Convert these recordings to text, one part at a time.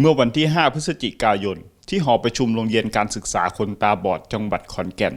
เมื่อวันที่ 5 พฤศจิกายน ที่หอประชุมโรงเรียนการศึกษาคนตาบอดจังหวัดขอนแก่น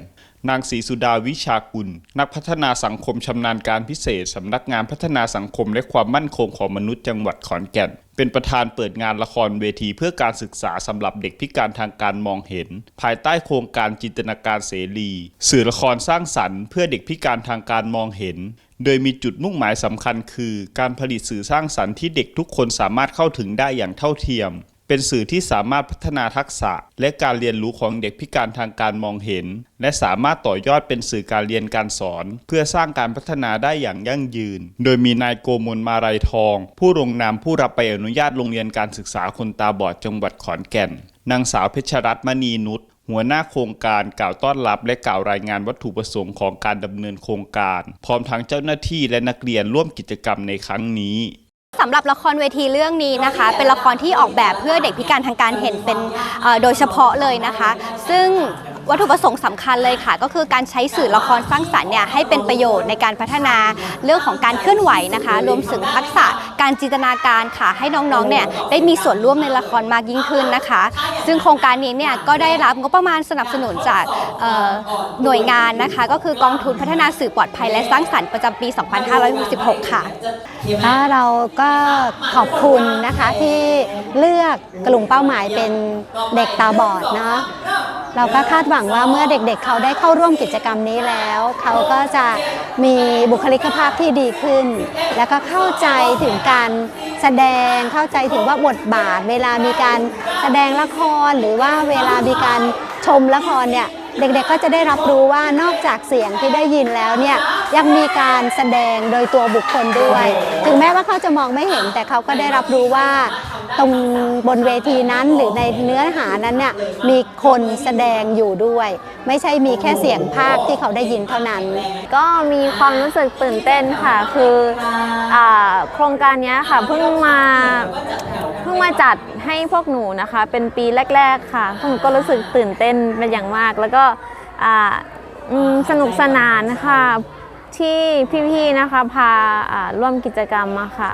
นางศรีสุดาวิชากุล นักพัฒนาสังคมชำนาญการพิเศษสำนักงานพัฒนาสังคมและความมั่นคงของมนุษย์จังหวัดขอนแก่น เป็นประธานเปิดงานละครเวทีเพื่อการศึกษาสำหรับเด็กพิการทางการมองเห็น ภายใต้โครงการจินตนาการเสรี สื่อละครสร้างสรรค์ เพื่อเด็กพิการทางการมองเห็นโดยมีจุดมุ่งหมายสำคัญคือ การผลิตสื่อสร้างสรรค์ที่เด็กทุกคนสามารถเข้าถึงได้อย่างเท่าเทียม เป็นสื่อที่สามารถพัฒนาทักษะ และการเรียนรู้ของเด็กพิการทางการมองเห็น และสามารถต่อยอดเป็นสื่อการเรียนการสอน เพื่อสร้างการพัฒนาได้อย่างยั่งยืน โดยมีนายโกมลมาลัยทอง ผู้ลงนามผู้รับใบอนุญาตโรงเรียนการศึกษาคนตาบอดจังหวัดขอนแก่น นางสาวเพชรรัตน์มณีนุชหัวหน้าโครงการกล่าวต้อนรับและกล่าวรายงานวัตถุประสงค์ของการดำเนินโครงการ พร้อมทั้งเจ้าหน้าที่และนักเรียนร่วมกิจกรรมในครั้งนี้ สำหรับละครเวทีเรื่องนี้นะคะ เป็นละครที่ออกแบบเพื่อเด็กพิการทางการเห็นเป็นเอ่อโดยเฉพาะเลยนะคะ ซึ่งวัตถุประสงค์สำคัญเลยค่ะ ก็คือการใช้สื่อละครสร้างสรรค์เนี่ยให้เป็นประโยชน์ในการพัฒนาเรื่องของการเคลื่อนไหวนะคะ รวมถึงทักษะ การจินตนาการค่ะ ให้น้องๆเนี่ยได้มีส่วนร่วมในละครมากยิ่งขึ้นนะคะ ซึ่งโครงการนี้เนี่ยก็ได้รับงบประมาณสนับสนุนจากเอ่อหน่วยงานนะคะ ก็คือกองทุนพัฒนาสื่อปลอดภัยและสร้างสรรค์ประจำปี 2566 ค่ะก็เราก็ขอบคุณนะคะที่เลือกกลุ่มเป้าหมายเป็นเด็กตาบอดเนาะ เราก็คาดหวังว่าเมื่อเด็กๆเขาได้เข้าร่วมกิจกรรมนี้แล้ว เขาก็จะมีบุคลิกภาพที่ดีขึ้น แล้วก็เข้าใจถึงการแสดงเข้าใจถึงว่าบทบาท เวลามีการแสดงละครหรือว่าเวลามีการชมละครเนี่ยเด็กๆก็จะได้รับรู้ว่านอกจากเสียงที่ได้ยินแล้วเนี่ย ยังมีการแสดงโดยตัวบุคคลด้วย ถึงแม้ว่าเขาจะมองไม่เห็น แต่เขาก็ได้รับรู้ว่าตรงบนเวทีนั้นหรือในเนื้อหานั้นเนี่ยมีคนแสดงอยู่ด้วย ไม่ใช่มีแค่เสียงภาคที่เขาได้ยินเท่านั้น ก็มีความรู้สึกตื่นเต้นค่ะ คืออาโครงการเนี้ยค่ะเพิ่งมาเพิ่งมาจัดให้พวกหนูนะคะ เป็นปีแรก ๆ ค่ะพวกหนูก็รู้สึกตื่นเต้นเป็นอย่างมาก แล้วก็อ่าอืมสนุกสนานค่ะ ที่พี่ๆนะคะพาร่วมกิจกรรมมาค่ะ